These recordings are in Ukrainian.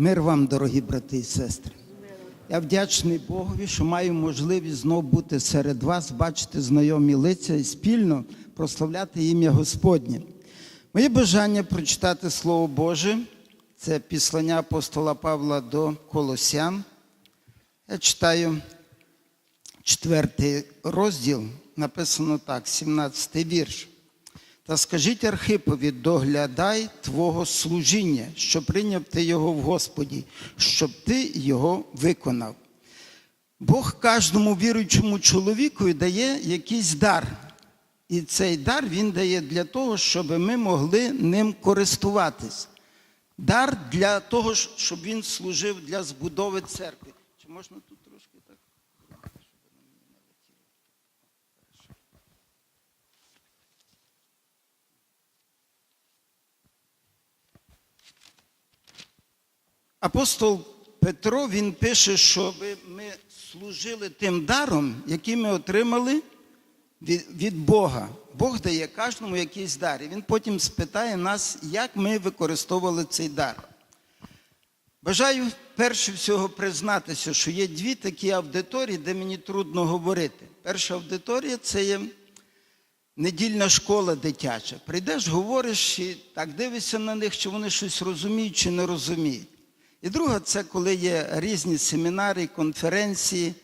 Мир вам, дорогі брати і сестри. Я вдячний Богові, що маю можливість знов бути серед вас, бачити знайомі лиця і спільно прославляти ім'я Господнє. Моє бажання прочитати Слово Боже це післання апостола Павла до Колосян. Я читаю четвертий розділ, написано так, 17 вірш. Та скажіть Архипові, доглядай Твого служіння, що прийняв ти його в Господі, щоб ти його виконав. Бог кожному віруючому чоловіку дає якийсь дар. І цей дар він дає для того, щоб ми могли ним користуватись. Дар для того, щоб він служив для збудови церкви. Чи можна тут трошки так? Апостол Петро він пише, щоб ми служили тим даром, який ми отримали від, Бога. Бог дає кожному якийсь дар. І він потім спитає нас, як ми використовували цей дар. Бажаю перше всього признатися, що є дві такі аудиторії, де мені трудно говорити. Перша аудиторія це є недільна школа дитяча. Прийдеш, говориш і так дивишся на них, чи вони щось розуміють чи не розуміють. І друга це коли є різні семінари, конференції,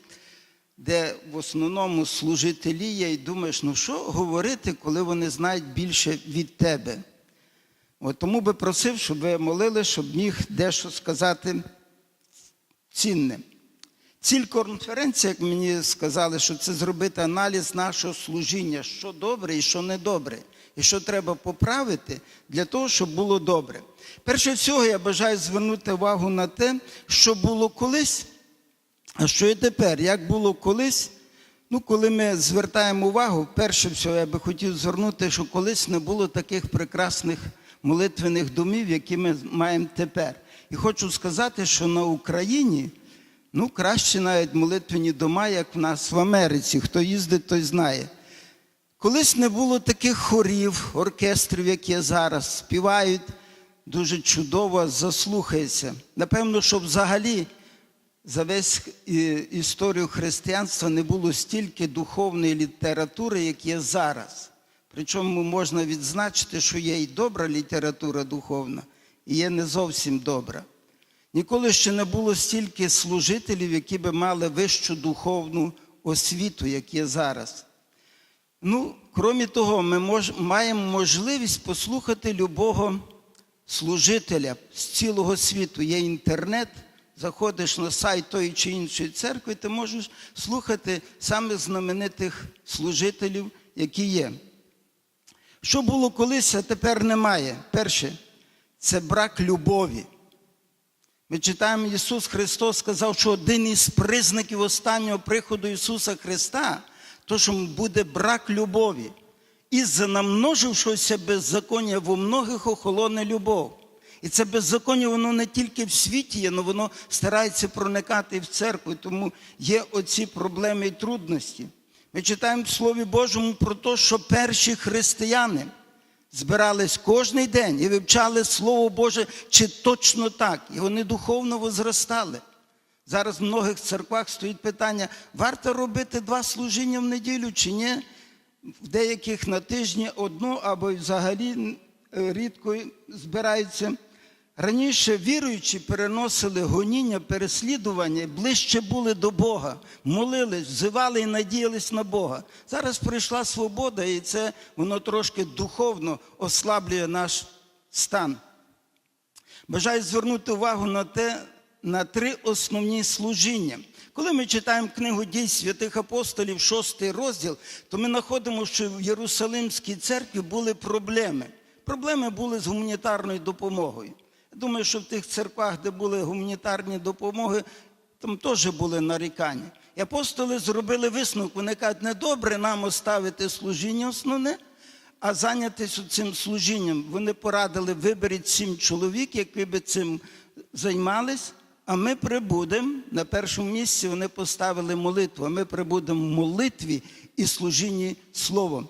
де в основному служителі є, і думаєш, ну що говорити, коли вони знають більше від тебе. От тому би просив, щоб ви молили, щоб міг дещо сказати цінне. Ціль конференції, як мені сказали, що це зробити аналіз нашого служіння, що добре і що недобре, і що треба поправити для того, щоб було добре. Перше всього, я бажаю звернути увагу на те, що було колись, а що і тепер. Як було колись, ну, коли ми звертаємо увагу, перше всього, я би хотів звернути, що колись не було таких прекрасних молитвених домів, які ми маємо тепер. І хочу сказати, що на Україні. Ну, краще навіть молитвені дома, як в нас в Америці. Хто їздить, той знає. Колись не було таких хорів, оркестрів, як є зараз, співають дуже чудово, заслухається. Напевно, що взагалі за весь історію християнства не було стільки духовної літератури, як є зараз. Причому можна відзначити, що є і добра література духовна, і є не зовсім добра. Ніколи ще не було стільки служителів, які би мали вищу духовну освіту, як є зараз. Ну, крім того, ми мож, маємо можливість послухати любого служителя з цілого світу. Є інтернет, заходиш на сайт тої чи іншої церкви, ти можеш слухати самих знаменитих служителів, які є. Що було колись, а тепер немає. Перше, це брак любові. Ми читаємо, Ісус Христос сказав, що один із признаків останнього приходу Ісуса Христа, то що буде брак любові. І за беззаконня в многих охолоне любов. І це беззаконня, воно не тільки в світі є, але воно старається проникати в церкву. Тому є оці проблеми і трудності. Ми читаємо в Слові Божому про те, що перші християни збирались кожний день і вивчали Слово Боже, чи точно так, і вони духовно возростали. Зараз в многих церквах стоїть питання: варто робити два служіння в неділю чи ні? В деяких на тижні одну або взагалі рідко збираються. Раніше віруючі переносили гоніння, переслідування, ближче були до Бога, молились, взивали і надіялись на Бога. Зараз прийшла свобода, і це воно трошки духовно ослаблює наш стан. Бажаю звернути увагу на те, на три основні служіння. Коли ми читаємо книгу дій святих апостолів, шостий розділ, то ми знаходимо, що в Єрусалимській церкві були проблеми. Проблеми були з гуманітарною допомогою. Я думаю, що в тих церквах, де були гуманітарні допомоги, там теж були нарікання. І апостоли зробили висновок, вони кажуть, не добре нам оставити служіння основне, а зайнятися цим служінням. Вони порадили, виберіть сім чоловік, які би цим займались, а ми прибудемо. На першому місці вони поставили молитву, а ми прибудемо в молитві і служінні Словом.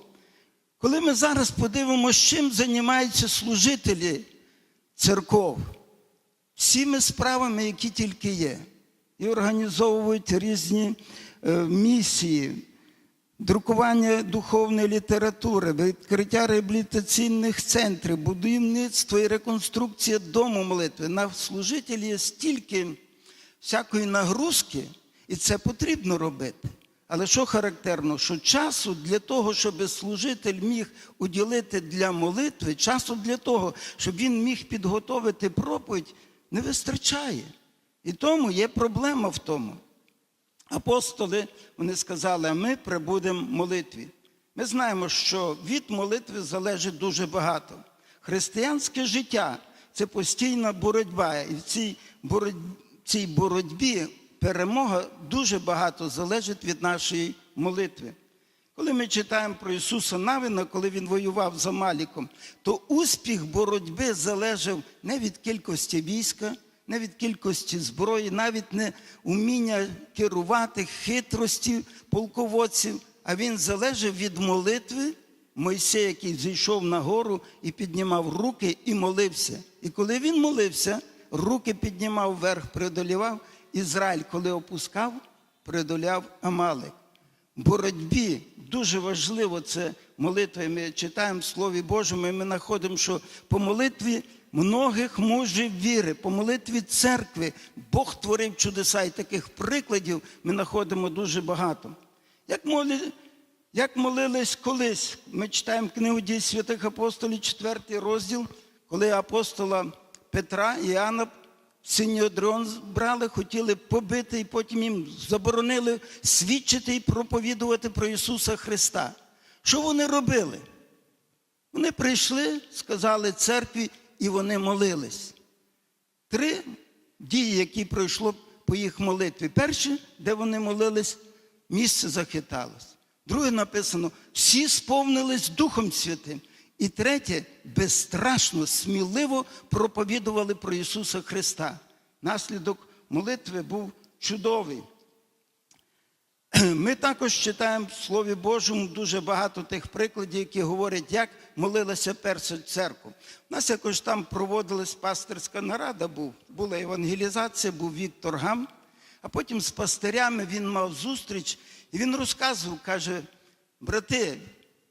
Коли ми зараз подивимося, чим займаються служителі церков, всіми справами, які тільки є, і організовують різні е, місії, друкування духовної літератури, відкриття реабілітаційних центрів, будівництво і реконструкція дому молитви. На служителі є стільки всякої нагрузки, і це потрібно робити. Але що характерно, що часу для того, щоб служитель міг уділити для молитви, часу для того, щоб він міг підготовити проповідь, не вистачає. І тому є проблема в тому. Апостоли вони сказали, а ми прибудемо молитві. Ми знаємо, що від молитви залежить дуже багато. Християнське життя це постійна боротьба. І в цій боротьбі, цій боротьбі перемога дуже багато залежить від нашої молитви. Коли ми читаємо про Ісуса Навина, коли Він воював за Маліком, то успіх боротьби залежав не від кількості війська, не від кількості зброї, навіть не уміння керувати хитрості полководців, а він залежав від молитви Мойсея, який зійшов на гору і піднімав руки і молився. І коли він молився, руки піднімав вверх, преодолівав Ізраїль, коли опускав, преодоляв Амалик. В боротьбі дуже важливо це молитва. І Ми читаємо в Слові Божому, і ми знаходимо, що по молитві многих мужів віри, по молитві церкви Бог творив чудеса, і таких прикладів ми знаходимо дуже багато. Як, молі... Як молились колись, ми читаємо книгу дій святих апостолів, 4 розділ, коли апостола Петра і Іоанна Синьодрон брали, хотіли побити, і потім їм заборонили свідчити і проповідувати про Ісуса Христа. Що вони робили? Вони прийшли, сказали церкві, і вони молились. Три дії, які пройшло по їх молитві. Перше, де вони молились, місце захиталось. Друге написано, всі сповнились Духом Святим. І третє, безстрашно, сміливо проповідували про Ісуса Христа. Наслідок молитви був чудовий. Ми також читаємо в Слові Божому дуже багато тих прикладів, які говорять, як молилася перша церква. У нас якось там проводилась пастирська нарада, був, була евангелізація, був Віктор Гам, а потім з пастирями він мав зустріч, і він розказував, каже, брати,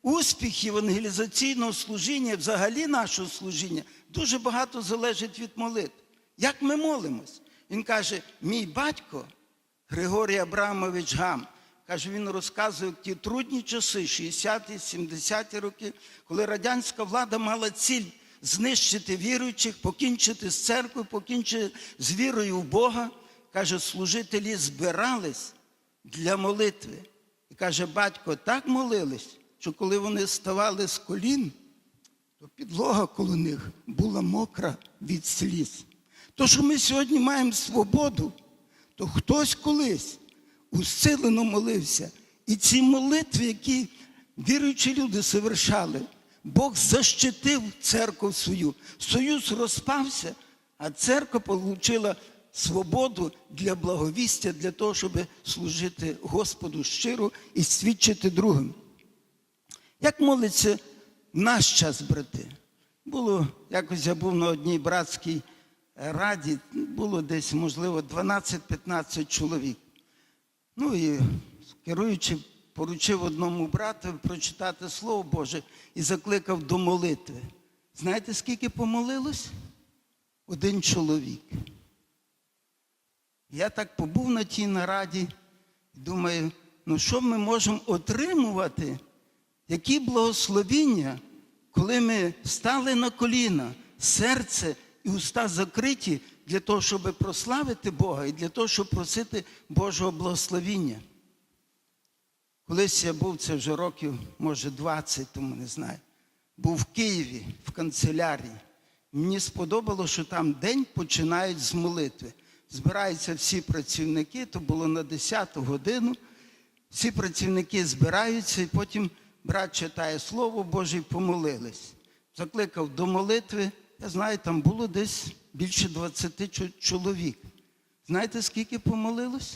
успіх евангелізаційного служіння, взагалі нашого служіння, дуже багато залежить від молитв. Як ми молимось? Він каже, мій батько Григорій Абрамович Гам, каже, він розказує ті трудні часи, 60-ті, 70-ті роки, коли радянська влада мала ціль знищити віруючих, покінчити з церквою, покінчити з вірою в Бога. Каже, служителі збирались для молитви. І каже, батько так молились, що коли вони ставали з колін, то підлога коло них була мокра від сліз. То, що ми сьогодні маємо свободу, то хтось колись усилено молився. І ці молитви, які віруючі люди совершали, Бог защитив церкву свою. Союз розпався, а церква отримала свободу для благовістя, для того, щоб служити Господу щиро і свідчити другим. Як молиться в наш час, брати? Було, якось я був на одній братській раді, було десь, можливо, 12-15 чоловік. Ну і керуючи, поручив одному брату прочитати Слово Боже і закликав до молитви. Знаєте, скільки помолилось? Один чоловік. Я так побув на тій нараді і думаю, ну що ми можемо отримувати, які благословіння, коли ми стали на коліна, серце і уста закриті для того, щоб прославити Бога і для того, щоб просити Божого благословіння. Колись я був, це вже років, може, 20, тому не знаю, був в Києві в канцелярії. Мені сподобалося, що там день починають з молитви. Збираються всі працівники, то було на 10 годину. Всі працівники збираються, і потім брат читає Слово Боже і помолились. Закликав до молитви. Я знаю, там було десь більше 20 чоловік. Знаєте, скільки помолилось?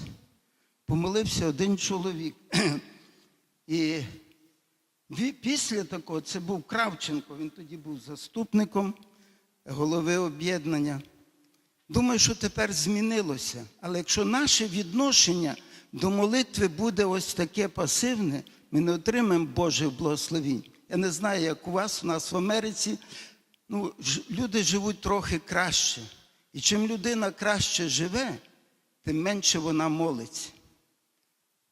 Помолився один чоловік. І після такого це був Кравченко, він тоді був заступником голови об'єднання. Думаю, що тепер змінилося. Але якщо наше відношення до молитви буде ось таке пасивне, ми не отримаємо Боже благословінь. Я не знаю, як у вас, у нас в Америці. Ну, люди живуть трохи краще. І чим людина краще живе, тим менше вона молиться.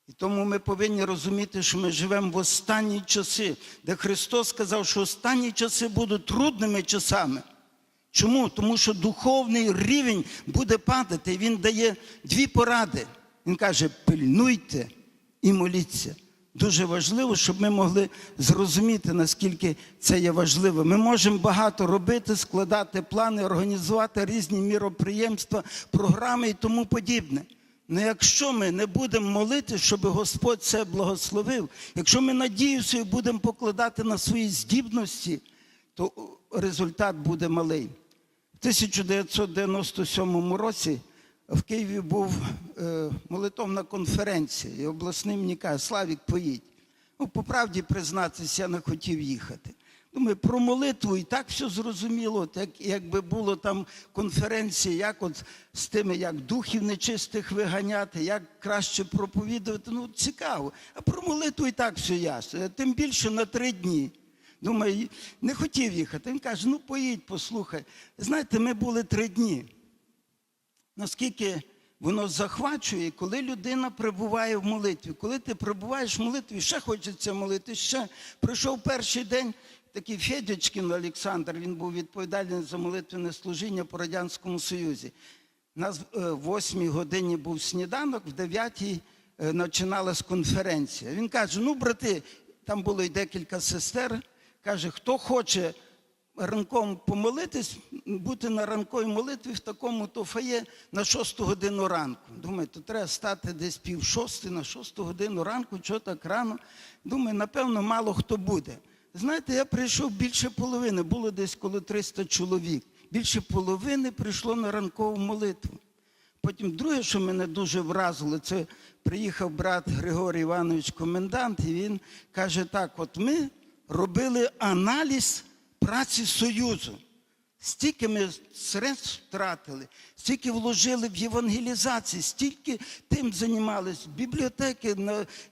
І тому ми повинні розуміти, що ми живемо в останні часи, де Христос сказав, що останні часи будуть трудними часами. Чому? Тому що духовний рівень буде падати. Він дає дві поради. Він каже: пильнуйте і моліться. Дуже важливо, щоб ми могли зрозуміти, наскільки це є важливо. Ми можемо багато робити, складати плани, організувати різні міроприємства, програми і тому подібне. Ну якщо ми не будемо молити, щоб Господь це благословив, якщо ми надію свою будемо покладати на свої здібності, то результат буде малий. В 1997 році в Києві був е, молитовна конференція, і обласним мені каже, Славік, поїдь. Ну, по правді признатися, я не хотів їхати. Думаю, про молитву і так все зрозуміло, так якби було там конференція, як от з тими, як духів нечистих виганяти, як краще проповідувати. Ну, цікаво. А про молитву і так все ясно. Тим більше на три дні. Думаю, не хотів їхати. Він каже: ну поїдь, послухай. Знаєте, ми були три дні. Наскільки воно захвачує, коли людина перебуває в молитві. Коли ти перебуваєш в молитві, ще хочеться молити, ще прийшов перший день. Такий Федячкін Олександр, він був відповідальний за молитвене служіння по Радянському Союзі. У нас е, в 8 годині був сніданок, в 9 починалась конференція. Він каже: ну, брати, там було й декілька сестер. Каже, хто хоче ранком помолитись, бути на ранковій молитві в такому то фає на 6 годину ранку. Думаю, то треба стати десь пів шости на 6 годину ранку, чого так рано. Думаю, напевно, мало хто буде. Знаєте, я прийшов більше половини, було десь коло 300 чоловік. Більше половини прийшло на ранкову молитву. Потім друге, що мене дуже вразило, це приїхав брат Григорій Іванович комендант, і він каже: так: от ми робили аналіз праці Союзу. Стільки ми средств втратили, стільки вложили в євангелізацію, стільки тим займалися, бібліотеки,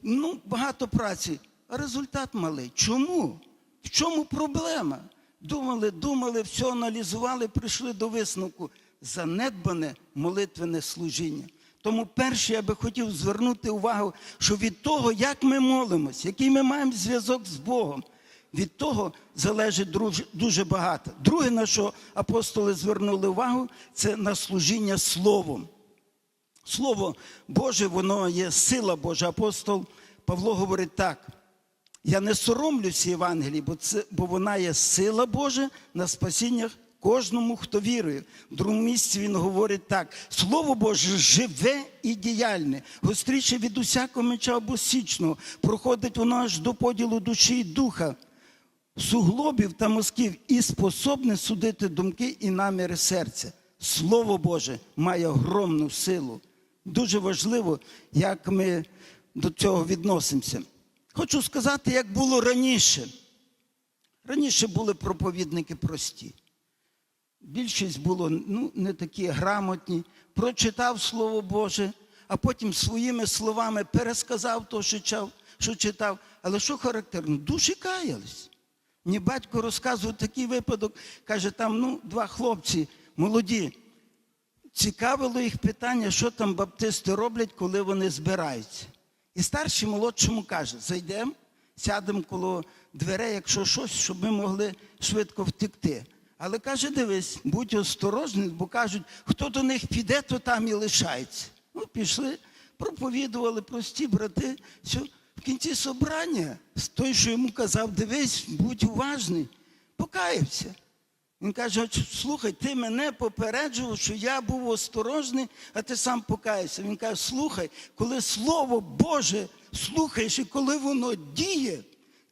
ну, багато праці. А результат малий. Чому? В чому проблема? Думали, думали, все аналізували, прийшли до висновку. Занедбане молитвене служіння. Тому перше я би хотів звернути увагу, що від того, як ми молимось, який ми маємо зв'язок з Богом, від того залежить дуже багато. Друге, на що апостоли звернули увагу, це на служіння Словом. Слово Боже, воно є сила Божа. Апостол Павло говорить так. Я не соромлюся Євангелії, бо, це, бо вона є сила Божа на спасіння кожному, хто вірує. В другому місці він говорить так: Слово Боже живе і діяльне, гостріше від усякого меча обосічного, проходить воно аж до поділу душі і духа, суглобів та мозків і способне судити думки і наміри серця. Слово Боже має огромну силу. Дуже важливо, як ми до цього відносимося. Хочу сказати, як було раніше. Раніше були проповідники прості. Більшість було ну, не такі грамотні, прочитав Слово Боже, а потім своїми словами пересказав то, що чав, що читав. Але що характерно? Душі каялись. Мені батько розказував такий випадок, каже, там ну, два хлопці молоді. Цікавило їх питання, що там баптисти роблять, коли вони збираються. І старший молодшому каже: зайдемо, сядемо коло дверей, якщо щось, щоб ми могли швидко втекти. Але каже, дивись, будь осторожний, бо кажуть, хто до них піде, то там і лишається. Ну, пішли, проповідували прості брати. Все. Кінці собрання той, що йому казав, дивись, будь уважний, покаявся. Він каже: слухай, ти мене попереджував, що я був осторожний, а ти сам покаявся. Він каже: слухай, коли Слово Боже слухаєш і коли воно діє,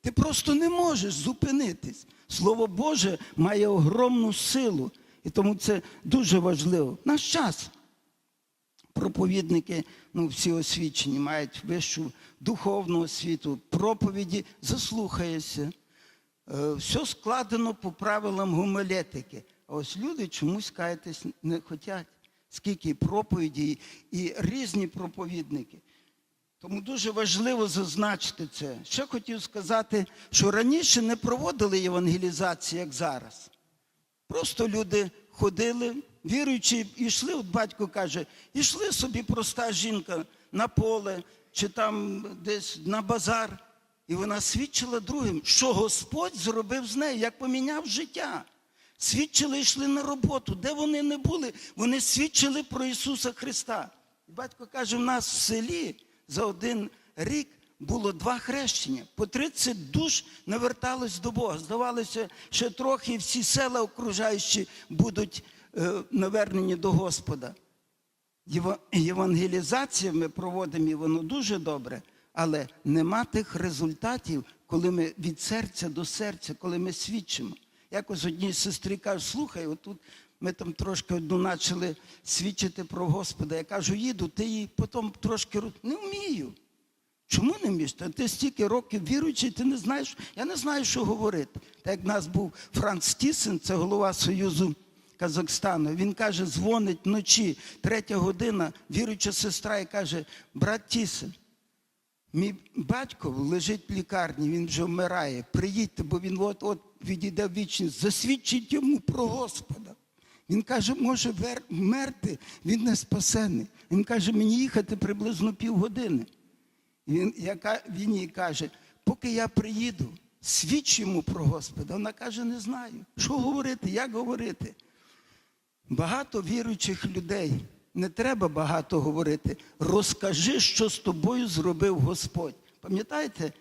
ти просто не можеш зупинитись. Слово Боже має огромну силу, і тому це дуже важливо. Наш час. Проповідники, ну всі освічені, мають вищу духовну освіту, проповіді, заслухаєшся. Е, Все складено по правилам гомелетики. А ось люди чомусь каятись не хочуть. скільки проповіді і різні проповідники. Тому дуже важливо зазначити це. Ще хотів сказати, що раніше не проводили євангелізації, як зараз. Просто люди ходили, віруючи, йшли, от батько каже, йшли собі проста жінка на поле чи там десь на базар, і вона свідчила другим, що Господь зробив з нею, як поміняв життя. Свідчили, йшли на роботу, де вони не були, вони свідчили про Ісуса Христа. І батько каже, в нас в селі за один рік було два хрещення. По 30 душ наверталось до Бога. Здавалося, що трохи всі села окружаючі будуть навернені до Господа. Єва- Євангелізація ми проводимо, і воно дуже добре, але нема тих результатів, коли ми від серця до серця, коли ми свідчимо. Якось одній сестрі кажу, слухай, отут ми там трошки одну почали свідчити про Господа. Я кажу, їду, ти її потім трошки не вмію. Чому не вмієш? Та ти стільки років віруючий, ти не знаєш. Я не знаю, що говорити. Так як в нас був Франц Тісен, це голова Союзу Казахстану. Він каже, дзвонить вночі, третя година, віруюча сестра, і каже: брат Тісен, мій батько лежить в лікарні, він вже вмирає. Приїдьте, бо він от от відійде в вічність. Засвідчіть йому про Господа. Він каже, може вмерти, він не спасений. Він каже, мені їхати приблизно півгодини. Він, яка, він їй каже, поки я приїду, свідч йому про Господа. Вона каже, не знаю. Що говорити, як говорити? Багато віруючих людей. Не треба багато говорити. Розкажи, що з тобою зробив Господь. Пам'ятаєте,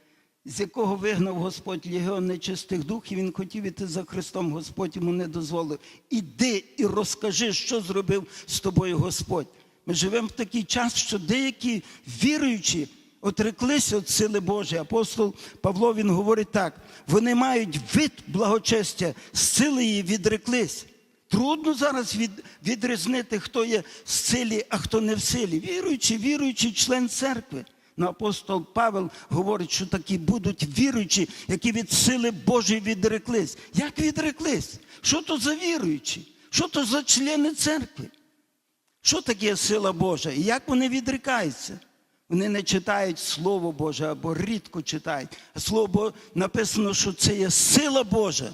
з якого вигнав Господь легіон нечистих духів, він хотів іти за Христом, Господь йому не дозволив. Іди і розкажи, що зробив з тобою Господь. Ми живемо в такий час, що деякі віруючі отреклися від сили Божої. Апостол Павло він говорить так: вони мають вид благочестя, з сили її відреклись. Трудно зараз від, відрізнити, хто є в силі, а хто не в силі. Віруючий, віруючий член церкви. Ну, апостол Павел говорить, що такі будуть віруючі, які від сили Божої відреклись. Як відреклись? Що то за віруючі? Що то за члени церкви? Що таке сила Божа? І як вони відрікаються? Вони не читають Слово Боже або рідко читають. А Слово написано, що це є сила Божа.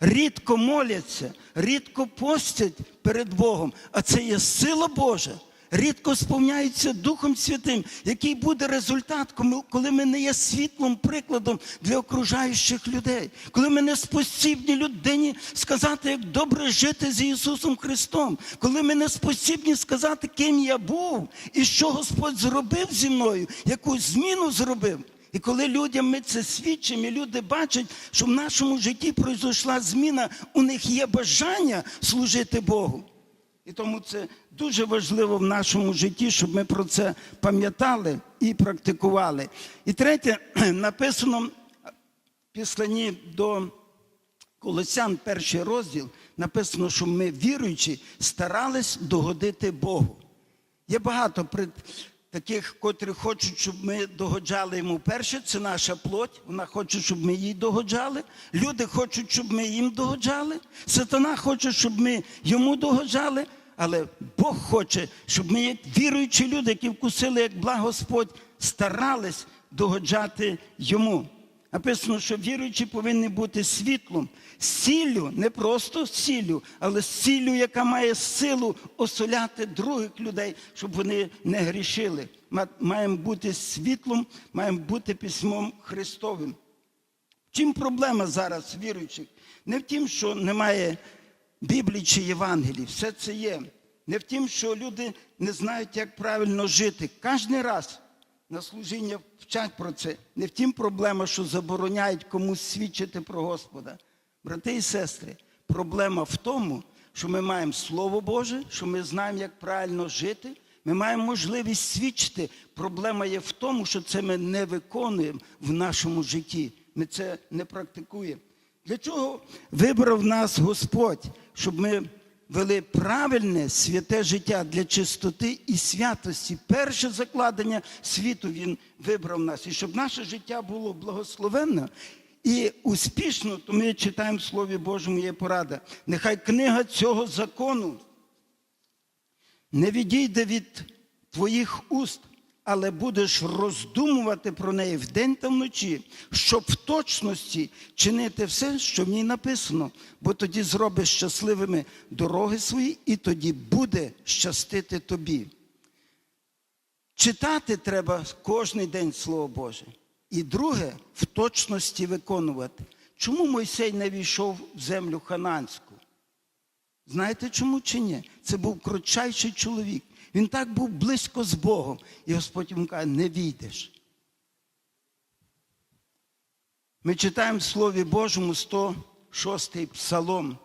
Рідко моляться, рідко постять перед Богом, а це є сила Божа. Рідко сповняються Духом Святим, який буде результат, коли- ми не є світлом прикладом для окружаючих людей, коли ми не спосібні людині сказати, як добре жити з Ісусом Христом, коли ми не спосібні сказати, ким я був і що Господь зробив зі мною, яку зміну зробив. І коли людям ми це свідчимо, і люди бачать, що в нашому житті пройшла зміна, у них є бажання служити Богу. І тому це дуже важливо в нашому житті, щоб ми про це пам'ятали і практикували. І третє, написано в післанні до Колосян, перший розділ, написано, що ми, віруючи, старались догодити Богу. Є багато пред таких, котрі хочуть, щоб ми догоджали йому. Перше, це наша плоть. Вона хоче, щоб ми їй догоджали. Люди хочуть, щоб ми їм догоджали. Сатана хоче, щоб ми йому догоджали. Але Бог хоче, щоб ми, як віруючі люди, які вкусили, як благ Господь, старались догоджати йому. Написано, що віруючі повинні бути світлом, сіллю, не просто сіллю, але сіллю, яка має силу осоляти других людей, щоб вони не грішили. Ма- Маємо бути світлом, маємо бути письмом Христовим. Чим проблема зараз віруючих? Не в тім, що немає Біблії чи Євангелії, все це є. Не в тім, що люди не знають, як правильно жити. Кожен раз на служіння вчать про це. Не в тім проблема, що забороняють комусь свідчити про Господа. Брати і сестри, проблема в тому, що ми маємо Слово Боже, що ми знаємо, як правильно жити. Ми маємо можливість свідчити. Проблема є в тому, що це ми не виконуємо в нашому житті. Ми це не практикуємо. Для чого вибрав нас Господь, щоб ми вели правильне святе життя для чистоти і святості? Перше закладення світу Він вибрав нас. І щоб наше життя було благословенне і успішно, то ми читаємо в Слові Божому є порада. Нехай книга цього закону не відійде від твоїх уст, але будеш роздумувати про неї вдень та вночі, щоб в точності чинити все, що в ній написано, бо тоді зробиш щасливими дороги свої, і тоді буде щастити тобі. Читати треба кожен день Слово Боже. І друге, в точності виконувати. Чому Мойсей не війшов в землю хананську? Знаєте чому чи ні? Це був крутчайший чоловік. Він так був близько з Богом. І Господь йому каже, не війдеш. Ми читаємо в Слові Божому 106 псалом,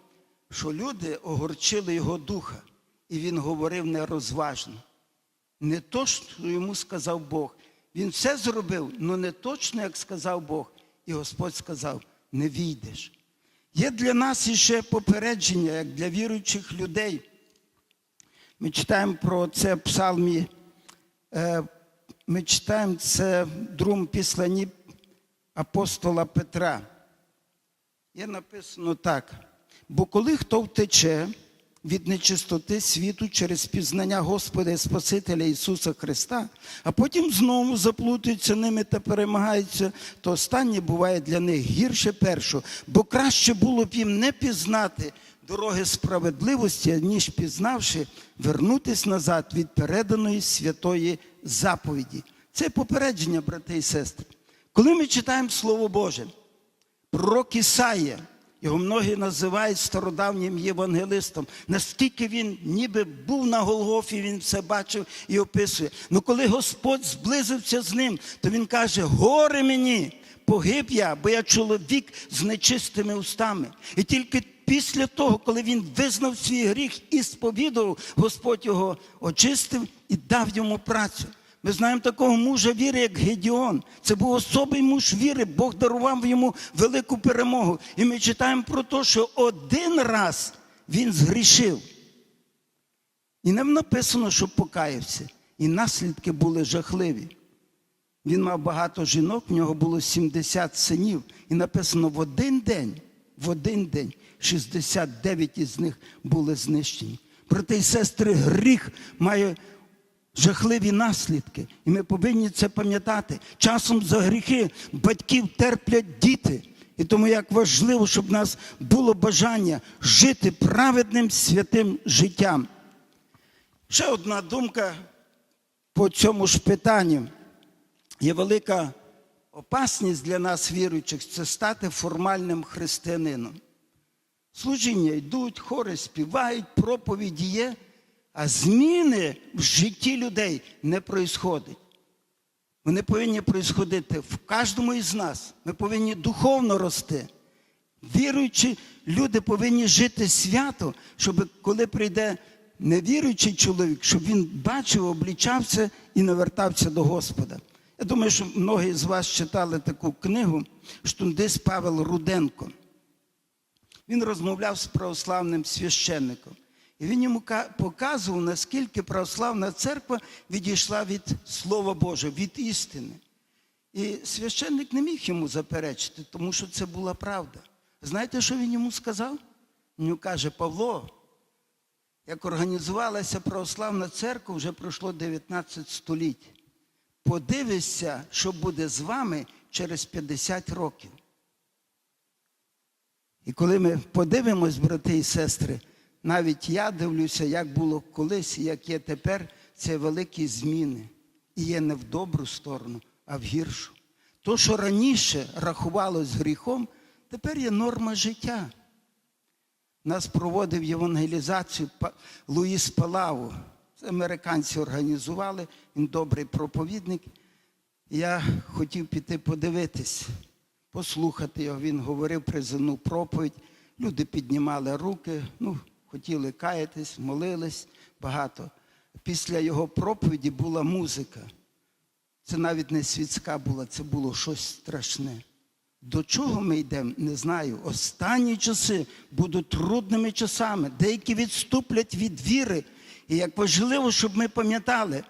що люди огорчили його духа, і він говорив нерозважно. Не то, що йому сказав Бог. Він все зробив, але не точно, як сказав Бог. І Господь сказав: не війдеш. Є для нас іще попередження, як для віруючих людей. Ми читаємо про це в псалмі, е, ми читаємо це в другому післанні апостола Петра. Є написано так: бо коли хто втече від нечистоти світу через пізнання Господа і Спасителя Ісуса Христа, а потім знову заплутуються ними та перемагаються, то останнє буває для них гірше першого, бо краще було б їм не пізнати дороги справедливості, ніж пізнавши, вернутись назад від переданої святої заповіді. Це попередження, брати і сестри. Коли ми читаємо Слово Боже, пророк Ісаїя, його многі називають стародавнім євангелистом. Наскільки він ніби був на Голгофі, він все бачив і описує. Ну коли Господь зблизився з ним, то він каже: горе мені, погиб я, бо я чоловік з нечистими устами. І тільки після того, коли він визнав свій гріх і сповідував, Господь його очистив і дав йому працю. Ми знаємо такого мужа віри, як Гедіон. Це був особий муж віри. Бог дарував йому велику перемогу. І ми читаємо про те, що один раз він згрішив. І нам написано, що покаявся. І наслідки були жахливі. Він мав багато жінок, в нього було 70 синів. І написано, в один день, в один день 69 із них були знищені. Брати і сестри, гріх має жахливі наслідки. І ми повинні це пам'ятати. Часом за гріхи батьків терплять діти. І тому як важливо, щоб в нас було бажання жити праведним святим життям. Ще одна думка по цьому ж питанню. Є велика опасність для нас, віруючих, це стати формальним християнином. Служіння йдуть, хори співають, проповіді є, а зміни в житті людей не проїсходять. Вони повинні проїсходити в кожному із нас. Ми повинні духовно рости. Віруючі люди повинні жити свято, щоб коли прийде невіруючий чоловік, щоб він бачив, облічався і навертався до Господа. Я думаю, що многі з вас читали таку книгу Штундис Павел Руденко. Він розмовляв з православним священником. І він йому показував, наскільки православна церква відійшла від Слова Божого, від істини. І священник не міг йому заперечити, тому що це була правда. Знаєте, що він йому сказав? Він каже, Павло, як організувалася православна церква, вже пройшло 19 століть. Подивися, що буде з вами через 50 років. І коли ми подивимось, брати і сестри, навіть я дивлюся, як було колись і як є тепер, це великі зміни. І є не в добру сторону, а в гіршу. То, що раніше рахувалось гріхом, тепер є норма життя. Нас проводив євангелізацію Луїс Палаву. Це американці організували, він добрий проповідник. Я хотів піти подивитись, послухати його. Він говорив призивну проповідь. Люди піднімали руки, ну, хотіли каятись, молились багато. Після його проповіді була музика. Це навіть не світська була, це було щось страшне. До чого ми йдемо, не знаю. Останні часи будуть трудними часами. Деякі відступлять від віри. І як важливо, щоб ми пам'ятали,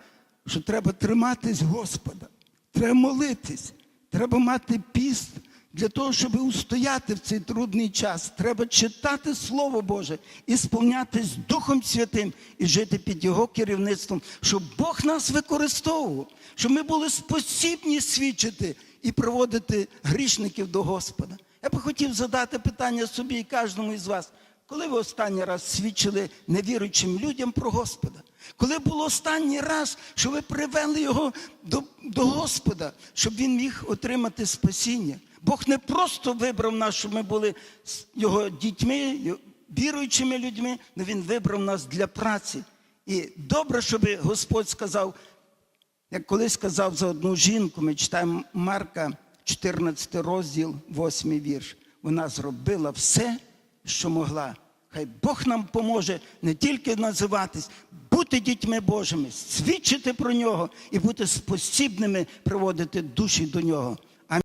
що треба триматись Господа, треба молитись, треба мати піст Для того, щоб устояти в цей трудний час, треба читати Слово Боже і сповнятись Духом Святим і жити під Його керівництвом, щоб Бог нас використовував, щоб ми були спосібні свідчити і приводити грішників до Господа. Я би хотів задати питання собі і кожному із вас. Коли ви останній раз свідчили невіруючим людям про Господа? Коли було останній раз, що ви привели його до, до Господа, щоб він міг отримати спасіння? Бог не просто вибрав нас, щоб ми були його дітьми, віруючими людьми, але Він вибрав нас для праці. І добре, щоб Господь сказав, як колись сказав за одну жінку, ми читаємо Марка, 14 розділ, 8 вірш. Вона зробила все, що могла. Хай Бог нам поможе не тільки називатись, бути дітьми Божими, свідчити про нього і бути спосібними приводити душі до нього.